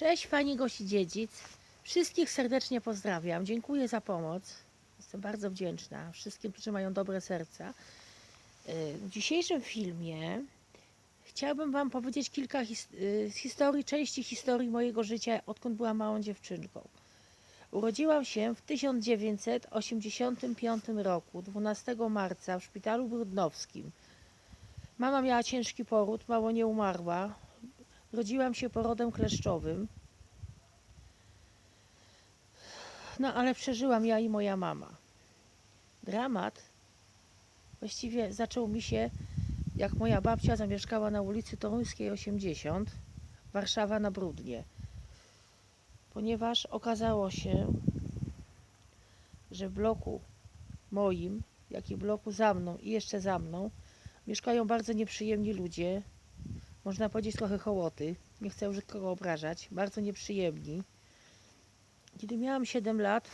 Cześć, fani gości dziedzic. Wszystkich serdecznie pozdrawiam. Dziękuję za pomoc. Jestem bardzo wdzięczna wszystkim, którzy mają dobre serca. Y, W dzisiejszym filmie chciałabym Wam powiedzieć kilka his- y, historii, części historii mojego życia, odkąd byłam małą dziewczynką. Urodziłam się w 1985 roku, 12 marca w szpitalu brudnowskim. Mama miała ciężki poród, mało nie umarła. Rodziłam się porodem kleszczowym. No ale przeżyłam ja i moja mama. Dramat właściwie zaczął mi się, jak moja babcia zamieszkała na ulicy Toruńskiej 80, Warszawa na Brudnie. Ponieważ okazało się, że w bloku moim, jak i bloku za mną i jeszcze za mną, mieszkają bardzo nieprzyjemni ludzie, można powiedzieć trochę hołoty, nie chcę już kogo obrażać, bardzo nieprzyjemni. Kiedy miałam 7 lat,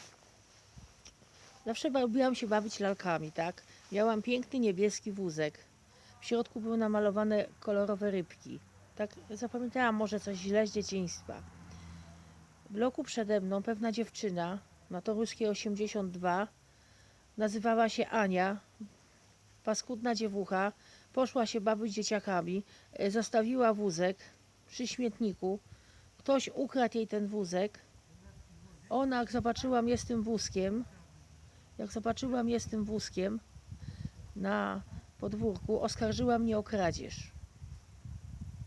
zawsze lubiłam się bawić lalkami, tak? Miałam piękny niebieski wózek. W środku były namalowane kolorowe rybki. Tak zapamiętałam może coś źle z dzieciństwa. W bloku przede mną pewna dziewczyna na Toruskiej 82 nazywała się Ania, paskudna dziewucha, poszła się bawić dzieciakami, e, zostawiła wózek przy śmietniku. Ktoś ukradł jej ten wózek. Ona, jak zobaczyła mnie z tym wózkiem, jak zobaczyła mnie z tym wózkiem na podwórku, oskarżyła mnie o kradzież.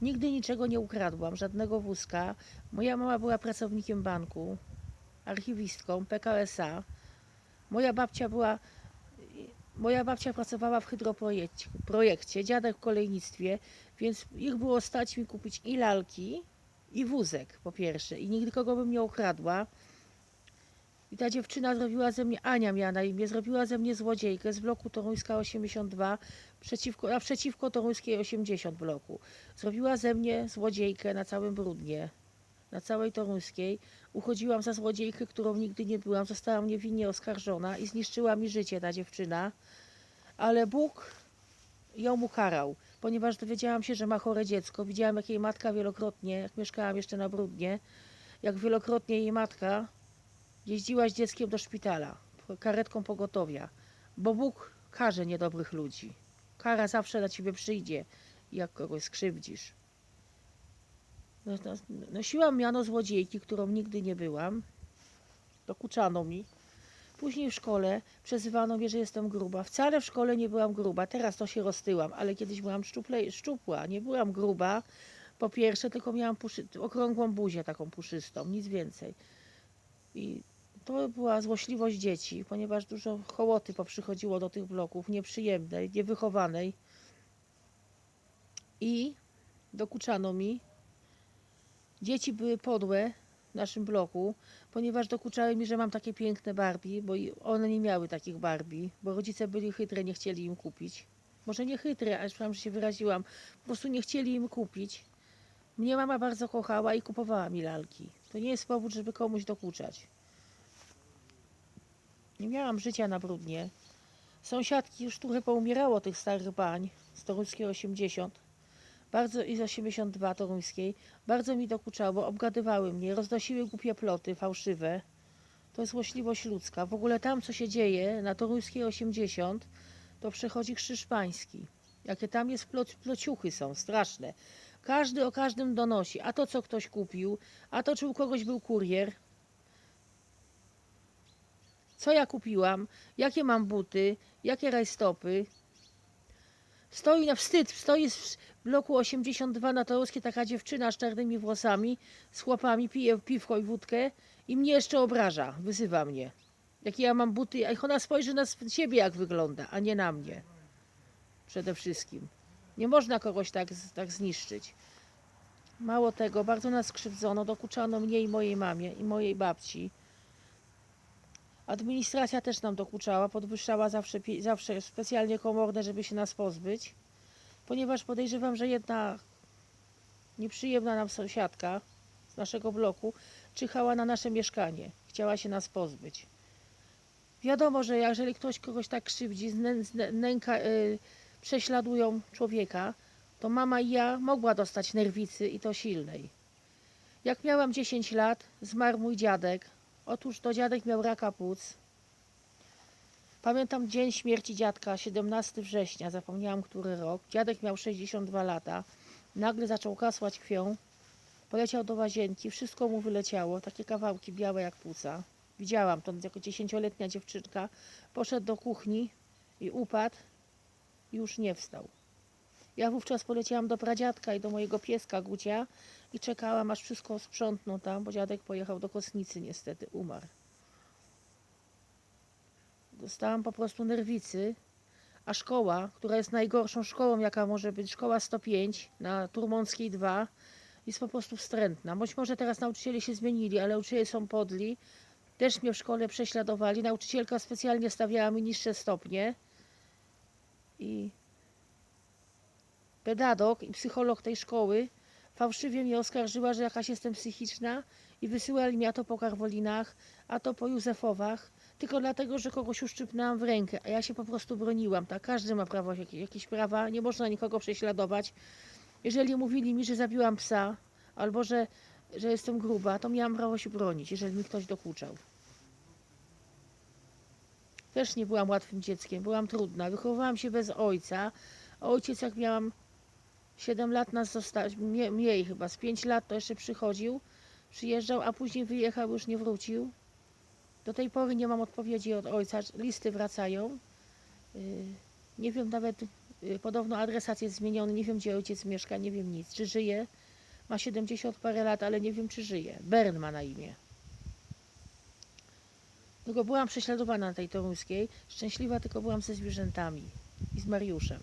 Nigdy niczego nie ukradłam, żadnego wózka. Moja mama była pracownikiem banku, archiwistką PKSA. Moja babcia była Moja babcia pracowała w hydroprojekcie, projekcie, dziadek w kolejnictwie, więc ich było stać mi kupić i lalki, i wózek po pierwsze. I nigdy kogo bym nie ukradła. I ta dziewczyna zrobiła ze mnie, Ania miała na imię, zrobiła ze mnie złodziejkę z bloku Toruńska 82, przeciwko, naprzeciwko Toruńskiej 80 bloku. Zrobiła ze mnie złodziejkę na całym Brudnie, na całej Toruńskiej. Uchodziłam za złodziejkę, którą nigdy nie byłam. Zostałam niewinnie oskarżona i zniszczyła mi życie ta dziewczyna. Ale Bóg ją ukarał, ponieważ dowiedziałam się, że ma chore dziecko. Widziałam, jak jej matka wielokrotnie, jak mieszkałam jeszcze na Brudnie, jak wielokrotnie jej matka jeździła z dzieckiem do szpitala, karetką pogotowia. Bo Bóg karze niedobrych ludzi. Kara zawsze na ciebie przyjdzie, jak kogoś skrzywdzisz. No, no, nosiłam miano złodziejki, którą nigdy nie byłam. Dokuczano mi. Później w szkole przezywano mnie, że jestem gruba. Wcale w szkole nie byłam gruba. Teraz to się roztyłam, ale kiedyś byłam szczuple, szczupła. Nie byłam gruba. Po pierwsze, tylko miałam okrągłą buzię taką puszystą, nic więcej. I to była złośliwość dzieci, ponieważ dużo hołoty poprzychodziło do tych bloków, nieprzyjemnej, niewychowanej. I dokuczano mi, Dzieci były podłe w naszym bloku, ponieważ dokuczały mi, że mam takie piękne Barbie, bo one nie miały takich Barbie, bo rodzice byli chytre, nie chcieli im kupić. Może nie chytre, przepraszam, że się wyraziłam. Po prostu nie chcieli im kupić. Mnie mama bardzo kochała i kupowała mi lalki. To nie jest powód, żeby komuś dokuczać. Nie miałam życia na brudnie. Sąsiadki już trochę poumierało tych starych bań z Toruńskiej 80 bardzo i z 82 toruńskiej, bardzo mi dokuczało, obgadywały mnie, roznosiły głupie ploty fałszywe. To jest złośliwość ludzka. W ogóle tam, co się dzieje na toruńskiej 80, to przechodzi krzyż pański. Jakie tam jest plot, plociuchy są, straszne. Każdy o każdym donosi, a to, co ktoś kupił, a to, czy u kogoś był kurier. Co ja kupiłam, jakie mam buty, jakie rajstopy, Stoi na wstyd, stoi w bloku 82 na Toruskiej taka dziewczyna z czarnymi włosami, z chłopami, pije piwko i wódkę i mnie jeszcze obraża, wyzywa mnie. Jakie ja mam buty, a ona spojrzy na siebie jak wygląda, a nie na mnie. Przede wszystkim. Nie można kogoś tak, tak zniszczyć. Mało tego, bardzo nas skrzywdzono, dokuczano mnie i mojej mamie i mojej babci. Administracja też nam dokuczała, podwyższała zawsze, zawsze specjalnie komorne, żeby się nas pozbyć, ponieważ podejrzewam, że jedna nieprzyjemna nam sąsiadka z naszego bloku czyhała na nasze mieszkanie, chciała się nas pozbyć. Wiadomo, że jeżeli ktoś kogoś tak krzywdzi, nęka, y, prześladują człowieka, to mama i ja mogła dostać nerwicy i to silnej. Jak miałam 10 lat, zmarł mój dziadek. Otóż to dziadek miał raka płuc. Pamiętam dzień śmierci dziadka, 17 września, zapomniałam który rok. Dziadek miał 62 lata. Nagle zaczął kasłać krwią. Poleciał do łazienki, wszystko mu wyleciało, takie kawałki białe jak płuca. Widziałam to jako dziesięcioletnia dziewczynka. Poszedł do kuchni i upadł już nie wstał. Ja wówczas poleciałam do pradziadka i do mojego pieska Gucia i czekałam, aż wszystko sprzątną tam, bo dziadek pojechał do kosnicy niestety, umarł. Dostałam po prostu nerwicy, a szkoła, która jest najgorszą szkołą, jaka może być, szkoła 105 na Turmąckiej 2, jest po prostu wstrętna. Być może teraz nauczyciele się zmienili, ale nauczyciele są podli. Też mnie w szkole prześladowali. Nauczycielka specjalnie stawiała mi niższe stopnie. I pedagog i psycholog tej szkoły fałszywie mnie oskarżyła, że jakaś jestem psychiczna i wysyłali mi a to po Karwolinach, a to po Józefowach, tylko dlatego, że kogoś uszczypnęłam w rękę, a ja się po prostu broniłam. Tak, każdy ma prawo, jakieś prawa, nie można nikogo prześladować. Jeżeli mówili mi, że zabiłam psa, albo że, że jestem gruba, to miałam prawo się bronić, jeżeli mi ktoś dokuczał. Też nie byłam łatwym dzieckiem, byłam trudna. Wychowywałam się bez ojca. Ojciec, jak miałam 7 lat, nas zostawił, mniej, chyba, z 5 lat to jeszcze przychodził, przyjeżdżał, a później wyjechał, już nie wrócił. Do tej pory nie mam odpowiedzi od ojca, listy wracają. Yy, Nie wiem nawet, yy, podobno adresat jest zmieniony, nie wiem gdzie ojciec mieszka, nie wiem nic. Czy żyje? Ma 70 parę lat, ale nie wiem czy żyje. Bern ma na imię. Tylko byłam prześladowana na tej toruńskiej. Szczęśliwa tylko byłam ze zwierzętami i z Mariuszem.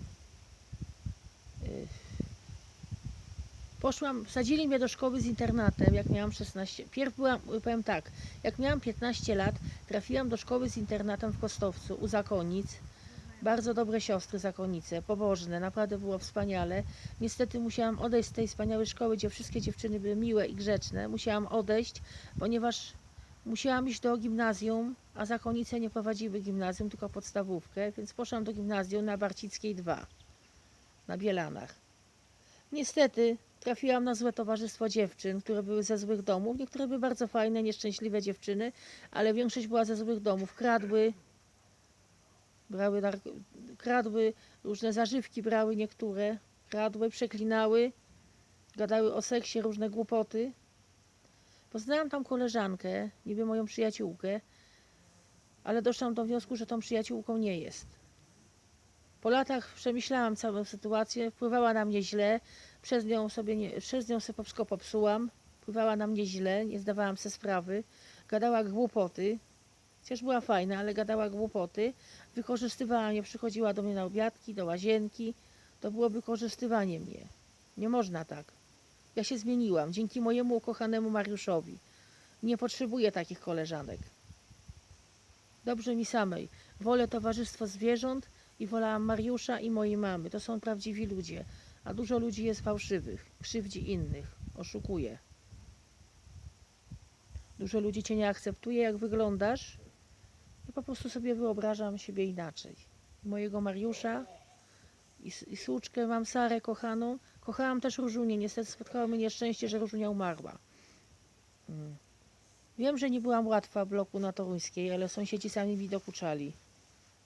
Poszłam, wsadzili mnie do szkoły z internatem, jak miałam 16. Pierw byłam, powiem tak, jak miałam 15 lat, trafiłam do szkoły z internatem w Kostowcu u zakonic. Bardzo dobre siostry zakonice, pobożne, naprawdę było wspaniale. Niestety musiałam odejść z tej wspaniałej szkoły, gdzie wszystkie dziewczyny były miłe i grzeczne. Musiałam odejść, ponieważ musiałam iść do gimnazjum, a zakonice nie prowadziły gimnazjum, tylko podstawówkę, więc poszłam do gimnazjum na Barcickiej 2, na Bielanach. Niestety trafiłam na złe towarzystwo dziewczyn, które były ze złych domów. Niektóre były bardzo fajne, nieszczęśliwe dziewczyny, ale większość była ze złych domów. Kradły, brały, kradły różne zażywki, brały niektóre, kradły, przeklinały, gadały o seksie, różne głupoty. Poznałam tam koleżankę, niby moją przyjaciółkę, ale doszłam do wniosku, że tą przyjaciółką nie jest. Po latach przemyślałam całą sytuację, wpływała na mnie źle, przez nią sobie, nie, przez nią sobie wszystko popsułam, wpływała na mnie źle, nie zdawałam sobie sprawy, gadała głupoty, chociaż była fajna, ale gadała głupoty, wykorzystywała mnie, przychodziła do mnie na obiadki, do łazienki, to było wykorzystywanie mnie. Nie można tak. Ja się zmieniłam dzięki mojemu ukochanemu Mariuszowi. Nie potrzebuję takich koleżanek. Dobrze mi samej. Wolę towarzystwo zwierząt i wolałam Mariusza i mojej mamy. To są prawdziwi ludzie, a dużo ludzi jest fałszywych, krzywdzi innych, oszukuje. Dużo ludzi cię nie akceptuje, jak wyglądasz i po prostu sobie wyobrażam siebie inaczej. Mojego Mariusza i, i suczkę mam Sarę kochaną. Kochałam też Różunię. Niestety spotkało mnie nieszczęście, że Różunia umarła. Mm. Wiem, że nie byłam łatwa w bloku na Toruńskiej, ale sąsiedzi sami mi dokuczali.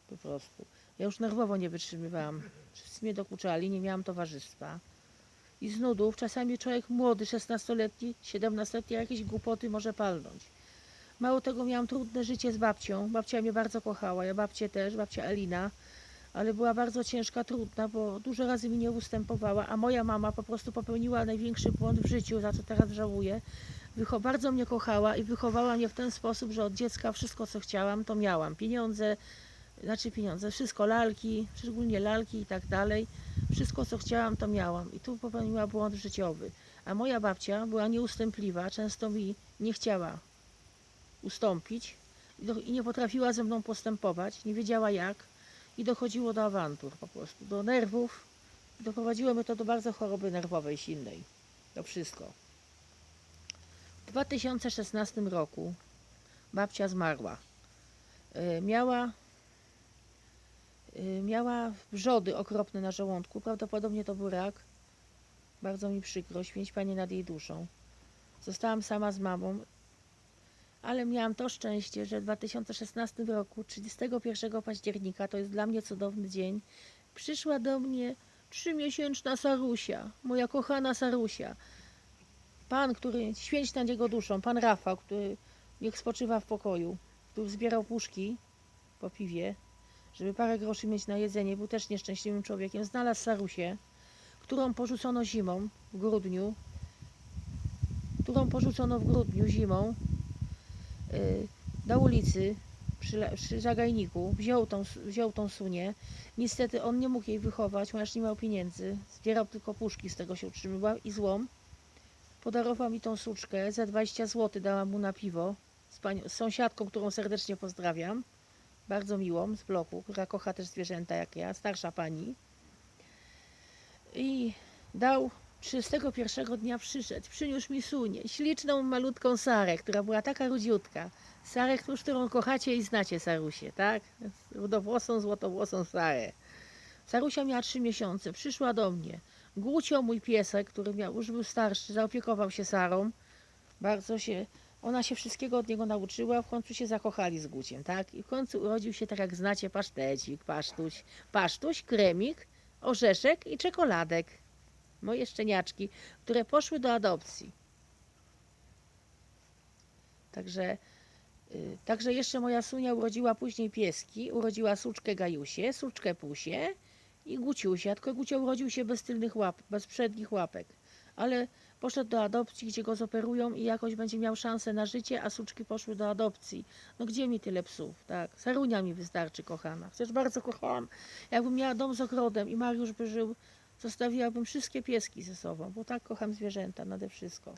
Po prostu. Ja już nerwowo nie wytrzymywałam. Wszyscy mnie dokuczali, nie miałam towarzystwa. I z nudów czasami człowiek młody, 16-letni, 17-letni, jakieś głupoty może palnąć. Mało tego, miałam trudne życie z babcią. Babcia mnie bardzo kochała, ja babcię też, babcia Elina, ale była bardzo ciężka, trudna, bo dużo razy mi nie ustępowała, a moja mama po prostu popełniła największy błąd w życiu, za co teraz żałuję. Wycho- bardzo mnie kochała i wychowała mnie w ten sposób, że od dziecka wszystko, co chciałam, to miałam. Pieniądze, znaczy pieniądze, wszystko, lalki, szczególnie lalki i tak dalej. Wszystko, co chciałam, to miałam. I tu popełniła błąd życiowy. A moja babcia była nieustępliwa, często mi nie chciała ustąpić i, nie potrafiła ze mną postępować, nie wiedziała jak i dochodziło do awantur po prostu, do nerwów. Doprowadziło mnie to do bardzo choroby nerwowej silnej. To wszystko. W 2016 roku babcia zmarła. E, Miała, miała wrzody okropne na żołądku. Prawdopodobnie to był rak. Bardzo mi przykro, święć Panie nad jej duszą. Zostałam sama z mamą, ale miałam to szczęście, że w 2016 roku, 31 października, to jest dla mnie cudowny dzień, przyszła do mnie trzymiesięczna Sarusia, moja kochana Sarusia. Pan, który, święć nad jego duszą, pan Rafał, który niech spoczywa w pokoju, który zbierał puszki po piwie, żeby parę groszy mieć na jedzenie, był też nieszczęśliwym człowiekiem, znalazł Sarusię, którą porzucono zimą w grudniu, którą porzucono w grudniu zimą y, na ulicy przy, przy zagajniku. Wziął tą, wziął tą sunię. Niestety on nie mógł jej wychować, ponieważ nie miał pieniędzy. Zbierał tylko puszki, z tego się utrzymywał i złom. Podarował mi tą suczkę, za 20 zł dałam mu na piwo z, panią, z sąsiadką, którą serdecznie pozdrawiam. Bardzo miłą z bloku, która kocha też zwierzęta jak ja, starsza pani. I dał 31 dnia przyszedł, przyniósł mi sunię, śliczną, malutką Sarę, która była taka rudziutka. Sarę, któż- którą kochacie i znacie, Sarusie, tak? Rudowłosą, złotowłosą Sarę. Sarusia miała trzy miesiące, przyszła do mnie. Głucio, mój piesek, który miał, już był starszy, zaopiekował się Sarą. Bardzo się, ona się wszystkiego od niego nauczyła, w końcu się zakochali z Guciem, tak? I w końcu urodził się, tak jak znacie, pasztecik, pasztuś, pasztuś, kremik, orzeszek i czekoladek. Moje szczeniaczki, które poszły do adopcji. Także, y, także jeszcze moja Sunia urodziła później pieski. Urodziła suczkę Gajusię, suczkę Pusię i Guciusia. Tylko Gucio urodził się bez tylnych łap, bez przednich łapek. Ale poszedł do adopcji, gdzie go zoperują i jakoś będzie miał szansę na życie, a suczki poszły do adopcji. No gdzie mi tyle psów, tak? Sarunia mi wystarczy, kochana. Przecież bardzo kochałam. Jakbym miała dom z ogrodem i Mariusz by żył, zostawiłabym wszystkie pieski ze sobą, bo tak kocham zwierzęta nade wszystko.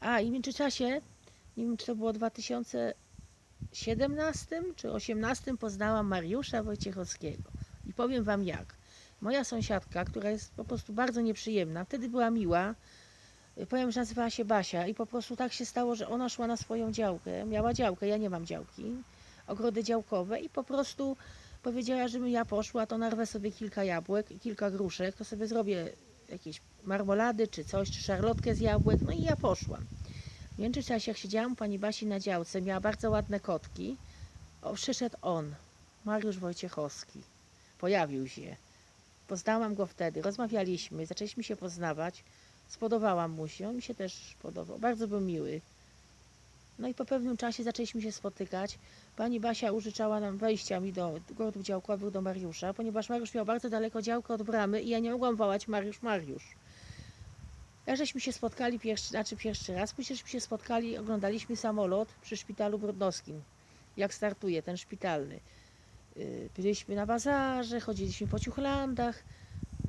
A i w międzyczasie, nie wiem czy to było w 2017 czy 2018, poznałam Mariusza Wojciechowskiego. I powiem wam jak. Moja sąsiadka, która jest po prostu bardzo nieprzyjemna, wtedy była miła, y, powiem, że nazywała się Basia i po prostu tak się stało, że ona szła na swoją działkę, miała działkę, ja nie mam działki, ogrody działkowe i po prostu powiedziała, żebym ja poszła, to narwę sobie kilka jabłek i kilka gruszek, to sobie zrobię jakieś marmolady czy coś, czy szarlotkę z jabłek, no i ja poszłam. W międzyczasie, jak siedziałam u pani Basi na działce, miała bardzo ładne kotki, o, przyszedł on, Mariusz Wojciechowski. Pojawił się. Poznałam go wtedy, rozmawialiśmy, zaczęliśmy się poznawać, spodobałam mu się, on mi się też podobał, bardzo był miły. No i po pewnym czasie zaczęliśmy się spotykać. Pani Basia użyczała nam wejścia mi do gordów działkowych do Mariusza, ponieważ Mariusz miał bardzo daleko działkę od bramy i ja nie mogłam wołać Mariusz, Mariusz. Jak żeśmy się spotkali pierwszy, znaczy pierwszy raz, później żeśmy się spotkali, oglądaliśmy samolot przy szpitalu brudnowskim, jak startuje ten szpitalny. Yy, Byliśmy na bazarze, chodziliśmy po ciuchlandach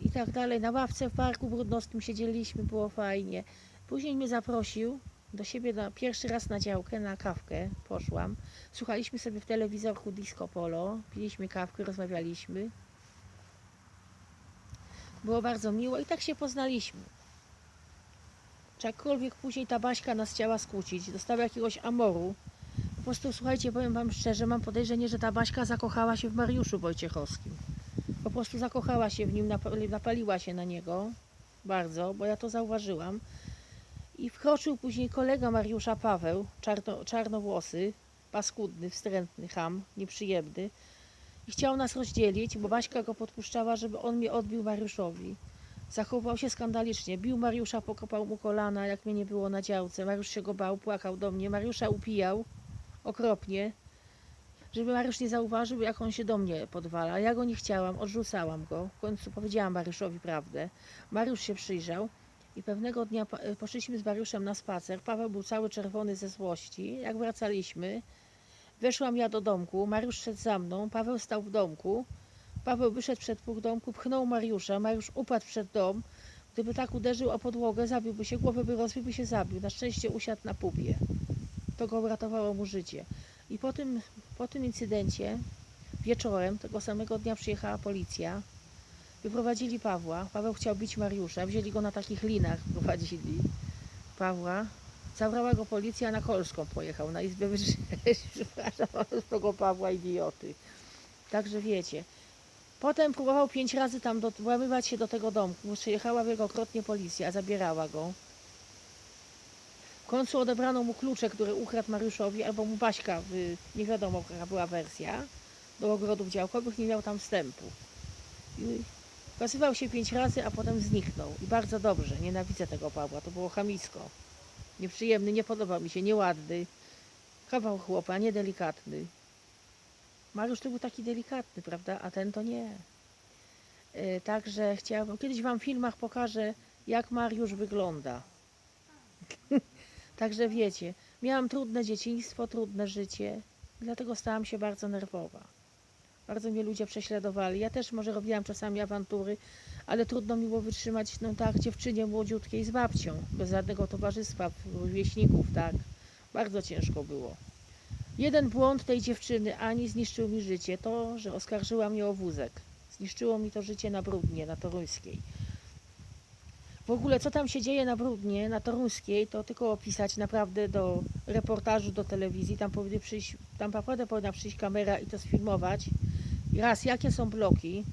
i tak dalej. Na ławce w parku brudnowskim siedzieliśmy, było fajnie. Później mnie zaprosił do siebie na, pierwszy raz na działkę, na kawkę poszłam. Słuchaliśmy sobie w telewizorku disco polo, piliśmy kawkę, rozmawialiśmy. Było bardzo miło i tak się poznaliśmy. Czy jakkolwiek później ta Baśka nas chciała skłócić, dostała jakiegoś amoru. Prostu, słuchajcie, powiem wam szczerze, mam podejrzenie, że ta Baśka zakochała się w Mariuszu Wojciechowskim. Po prostu zakochała się w nim, napali- napaliła się na niego bardzo, bo ja to zauważyłam. I wkroczył później kolega Mariusza Paweł, czarno, czarnowłosy, paskudny, wstrętny, ham, nieprzyjemny. I chciał nas rozdzielić, bo Baśka go podpuszczała, żeby on mnie odbił Mariuszowi. Zachował się skandalicznie. Bił Mariusza, pokopał mu kolana, jak mnie nie było na działce. Mariusz się go bał, płakał do mnie. Mariusza upijał okropnie, żeby Mariusz nie zauważył, jak on się do mnie podwala. Ja go nie chciałam, odrzucałam go. W końcu powiedziałam Mariuszowi prawdę. Mariusz się przyjrzał i pewnego dnia e, poszliśmy z Mariuszem na spacer. Paweł był cały czerwony ze złości. Jak wracaliśmy, weszłam ja do domku. Mariusz szedł za mną. Paweł stał w domku. Paweł wyszedł przed próg domku, pchnął Mariusza. Mariusz upadł przed dom. Gdyby tak uderzył o podłogę, zabiłby się, głowę by rozbił, by się zabił. Na szczęście usiadł na pupie. To go uratowało mu życie. I po tym, po tym incydencie wieczorem tego samego dnia przyjechała policja. Wyprowadzili Pawła. Paweł chciał bić Mariusza. Wzięli go na takich linach, prowadzili Pawła. Zabrała go policja, na Kolską pojechał, na izbę. Przepraszam z tego Pawła idioty. Także wiecie. Potem próbował pięć razy tam włamywać się do tego domku. Przyjechała wielokrotnie policja, zabierała go. W końcu odebrano mu klucze, które ukradł Mariuszowi, albo mu Baśka, nie wiadomo jaka była wersja, do ogrodów działkowych, nie miał tam wstępu. I się pięć razy, a potem zniknął. I bardzo dobrze, nienawidzę tego Pawła, to było chamisko. Nieprzyjemny, nie podoba mi się, nieładny. Kawał chłopa, niedelikatny. Mariusz to był taki delikatny, prawda? A ten to nie. E, Także chciałabym, kiedyś Wam w filmach pokażę, jak Mariusz wygląda. Także wiecie, miałam trudne dzieciństwo, trudne życie, dlatego stałam się bardzo nerwowa. Bardzo mnie ludzie prześladowali. Ja też może robiłam czasami awantury, ale trudno mi było wytrzymać, no tak, dziewczynie młodziutkiej z babcią, bez żadnego towarzystwa, rówieśników, tak. Bardzo ciężko było. Jeden błąd tej dziewczyny Ani zniszczył mi życie. To, że oskarżyła mnie o wózek. Zniszczyło mi to życie na Brudnie, na Toruńskiej. W ogóle, co tam się dzieje na Brudnie, na Toruńskiej, to tylko opisać naprawdę do reportażu, do telewizji. Tam powinny przyjść, tam naprawdę powinna przyjść kamera i to sfilmować. I raz, jakie są bloki,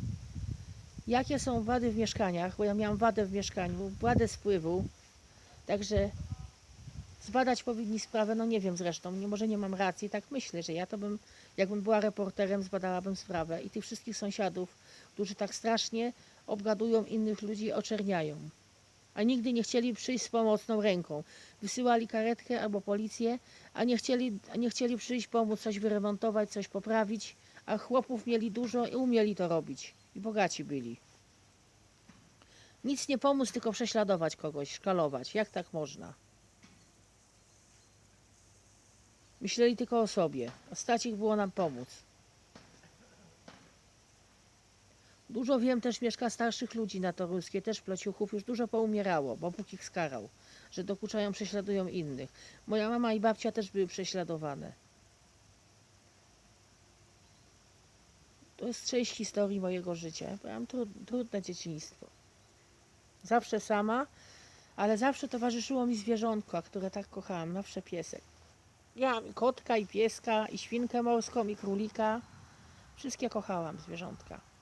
jakie są wady w mieszkaniach, bo ja miałam wadę w mieszkaniu, wadę spływu. Także zbadać powinni sprawę, no nie wiem zresztą, nie, może nie mam racji, tak myślę, że ja to bym, jakbym była reporterem, zbadałabym sprawę i tych wszystkich sąsiadów, którzy tak strasznie obgadują innych ludzi, oczerniają. A nigdy nie chcieli przyjść z pomocną ręką. Wysyłali karetkę albo policję, a nie chcieli, nie chcieli przyjść pomóc coś wyremontować, coś poprawić, a chłopów mieli dużo i umieli to robić. I bogaci byli. Nic nie pomóc, tylko prześladować kogoś, szkalować. Jak tak można? Myśleli tylko o sobie, a stać ich było nam pomóc. Dużo wiem, też mieszka starszych ludzi na Toruńskiej, też pleciuchów, już dużo poumierało, bo Bóg ich skarał, że dokuczają, prześladują innych. Moja mama i babcia też były prześladowane. To jest część historii mojego życia. Miałam trud, trudne dzieciństwo. Zawsze sama, ale zawsze towarzyszyło mi zwierzątko, które tak kochałam, zawsze piesek. Miałam i kotka, i pieska, i świnkę morską, i królika. Wszystkie kochałam zwierzątka.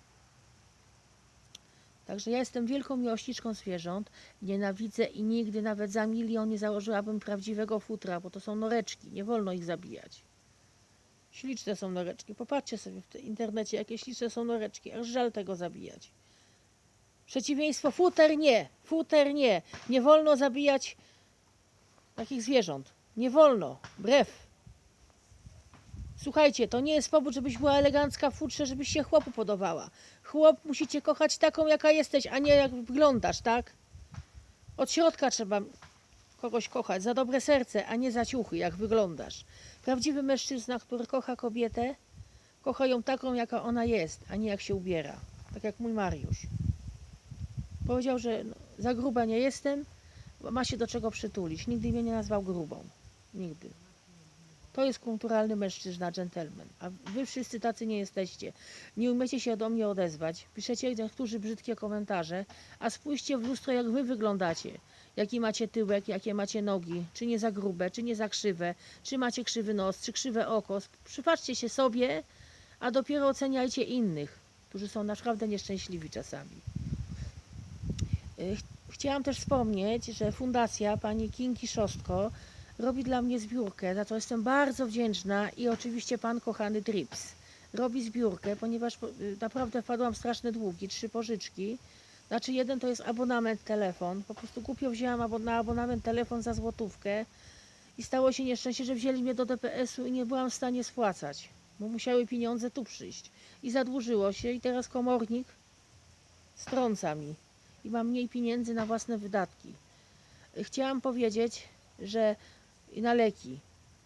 Także ja jestem wielką miłośniczką zwierząt. Nienawidzę i nigdy nawet za milion nie założyłabym prawdziwego futra, bo to są noreczki. Nie wolno ich zabijać. Śliczne są noreczki. Popatrzcie sobie w te- internecie, jakie śliczne są noreczki. Aż żal tego zabijać. Przeciwieństwo futer nie. Futer nie. Nie wolno zabijać takich zwierząt. Nie wolno. Brew. Słuchajcie, to nie jest powód, żebyś była elegancka w futrze, żebyś się chłopu podobała. Chłop musicie kochać taką, jaka jesteś, a nie jak wyglądasz, tak? Od środka trzeba kogoś kochać, za dobre serce, a nie za ciuchy, jak wyglądasz. Prawdziwy mężczyzna, który kocha kobietę, kocha ją taką, jaka ona jest, a nie jak się ubiera. Tak jak mój Mariusz. Powiedział, że za gruba nie jestem, ma się do czego przytulić. Nigdy mnie nie nazwał grubą. Nigdy. To jest kulturalny mężczyzna, dżentelmen. A wy wszyscy tacy nie jesteście. Nie umiecie się do mnie odezwać. Piszecie niektórzy brzydkie komentarze, a spójrzcie w lustro, jak wy wyglądacie. Jaki macie tyłek, jakie macie nogi, czy nie za grube, czy nie za krzywe, czy macie krzywy nos, czy krzywe oko. Przypatrzcie się sobie, a dopiero oceniajcie innych, którzy są naprawdę nieszczęśliwi czasami. Ch- Chciałam też wspomnieć, że fundacja pani Kingi Szostko robi dla mnie zbiórkę, za co jestem bardzo wdzięczna i oczywiście pan kochany Drips robi zbiórkę, ponieważ po- y, naprawdę wpadłam w straszne długi, trzy pożyczki. Znaczy jeden to jest abonament telefon, po prostu głupio wzięłam na abonament telefon za złotówkę i stało się nieszczęście, że wzięli mnie do DPS-u i nie byłam w stanie spłacać, bo musiały pieniądze tu przyjść. I zadłużyło się i teraz komornik strąca mi i mam mniej pieniędzy na własne wydatki. Chciałam powiedzieć, że i na leki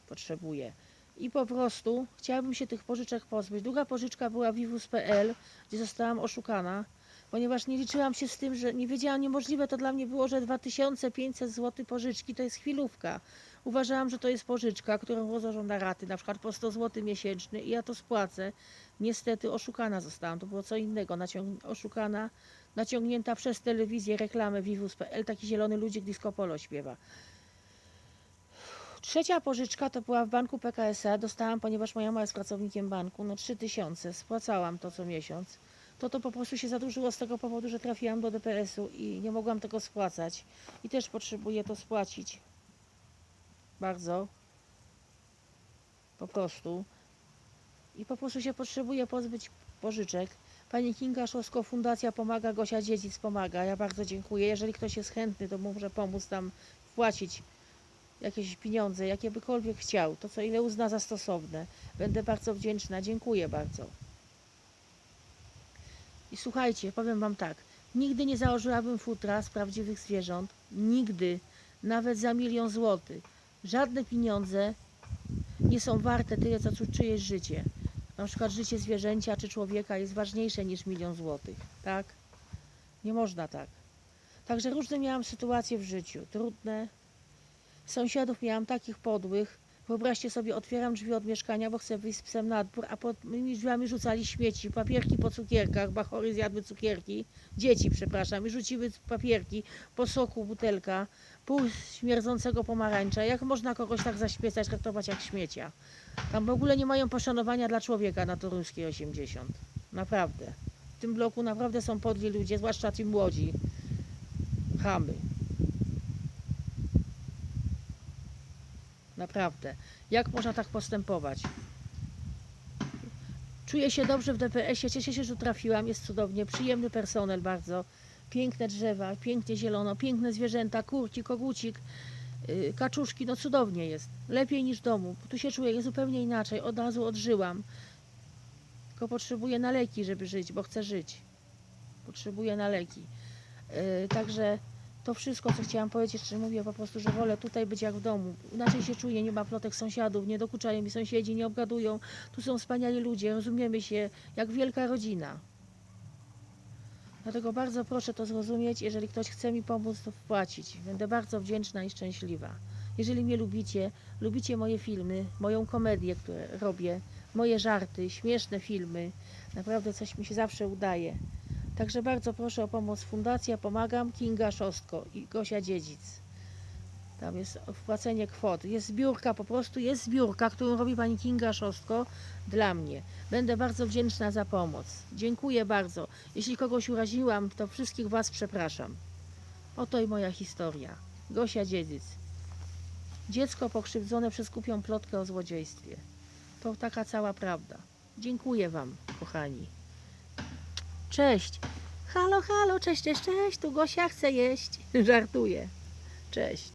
potrzebuję. I po prostu chciałabym się tych pożyczek pozbyć. Druga pożyczka była Vivus.pl, gdzie zostałam oszukana, ponieważ nie liczyłam się z tym, że nie wiedziałam, niemożliwe to dla mnie było, że 2500 zł pożyczki to jest chwilówka. Uważałam, że to jest pożyczka, którą rozłożą na raty, na przykład po 100 zł miesięczny i ja to spłacę. Niestety oszukana zostałam, to było co innego, naciąg- oszukana, naciągnięta przez telewizję reklamę Vivus.pl, taki zielony ludzik disco polo śpiewa. Trzecia pożyczka to była w banku PKSA. Dostałam, ponieważ moja mama jest pracownikiem banku, no 3000. Spłacałam to co miesiąc. to to po prostu się zadłużyło z tego powodu, że trafiłam do DPS-u i nie mogłam tego spłacać. I też potrzebuję to spłacić. Bardzo. Po prostu. I po prostu się potrzebuję pozbyć pożyczek. Pani Kinga Szowsko, Fundacja Pomaga, Gosia Dziedzic pomaga. Ja bardzo dziękuję. Jeżeli ktoś jest chętny, to może pomóc tam wpłacić jakieś pieniądze, jakie bykolwiek chciał, to co ile uzna za stosowne. Będę bardzo wdzięczna. Dziękuję bardzo. I słuchajcie, powiem Wam tak. Nigdy nie założyłabym futra z prawdziwych zwierząt. Nigdy. Nawet za milion złotych. Żadne pieniądze nie są warte tyle, co czyjeś życie. Na przykład życie zwierzęcia czy człowieka jest ważniejsze niż milion złotych. Tak? Nie można tak. Także różne miałam sytuacje w życiu. Trudne. Sąsiadów miałam takich podłych. Wyobraźcie sobie, otwieram drzwi od mieszkania, bo chcę wyjść z psem na dwór, a pod moimi drzwiami rzucali śmieci, papierki po cukierkach, bachory zjadły cukierki, dzieci, przepraszam, i rzuciły papierki, po soku butelka, pół śmierdzącego pomarańcza. Jak można kogoś tak zaśmiecać, traktować jak śmiecia? Tam w ogóle nie mają poszanowania dla człowieka na Toruńskiej 80. Naprawdę. W tym bloku naprawdę są podli ludzie, zwłaszcza ci młodzi. Chamy. Naprawdę. Jak można tak postępować? Czuję się dobrze w DPS-ie, cieszę się, że trafiłam, jest cudownie, przyjemny personel bardzo, piękne drzewa, pięknie zielono, piękne zwierzęta, kurki, kogucik, yy, kaczuszki, no cudownie jest, lepiej niż domu, tu się czuję zupełnie inaczej, od razu odżyłam, tylko potrzebuję na leki, żeby żyć, bo chcę żyć, potrzebuję na leki, yy, także to wszystko, co chciałam powiedzieć, czy mówię po prostu, że wolę tutaj być jak w domu. Inaczej się czuję, nie ma plotek sąsiadów, nie dokuczają mi sąsiedzi, nie obgadują. Tu są wspaniali ludzie, rozumiemy się jak wielka rodzina. Dlatego bardzo proszę to zrozumieć, jeżeli ktoś chce mi pomóc, to wpłacić. Będę bardzo wdzięczna i szczęśliwa. Jeżeli mnie lubicie, lubicie moje filmy, moją komedię, które robię, moje żarty, śmieszne filmy, naprawdę coś mi się zawsze udaje. Także bardzo proszę o pomoc Fundacja Pomagam, Kinga Szostko i Gosia Dziedzic. Tam jest wpłacenie kwot. Jest zbiórka, po prostu jest zbiórka, którą robi pani Kinga Szostko dla mnie. Będę bardzo wdzięczna za pomoc. Dziękuję bardzo. Jeśli kogoś uraziłam, to wszystkich Was przepraszam. Oto i moja historia. Gosia Dziedzic. Dziecko pokrzywdzone przez kupią plotkę o złodziejstwie. To taka cała prawda. Dziękuję Wam, kochani. Cześć. Halo, halo, cześć, cześć, cześć. Tu Gosia chce jeść. Żartuję. Cześć.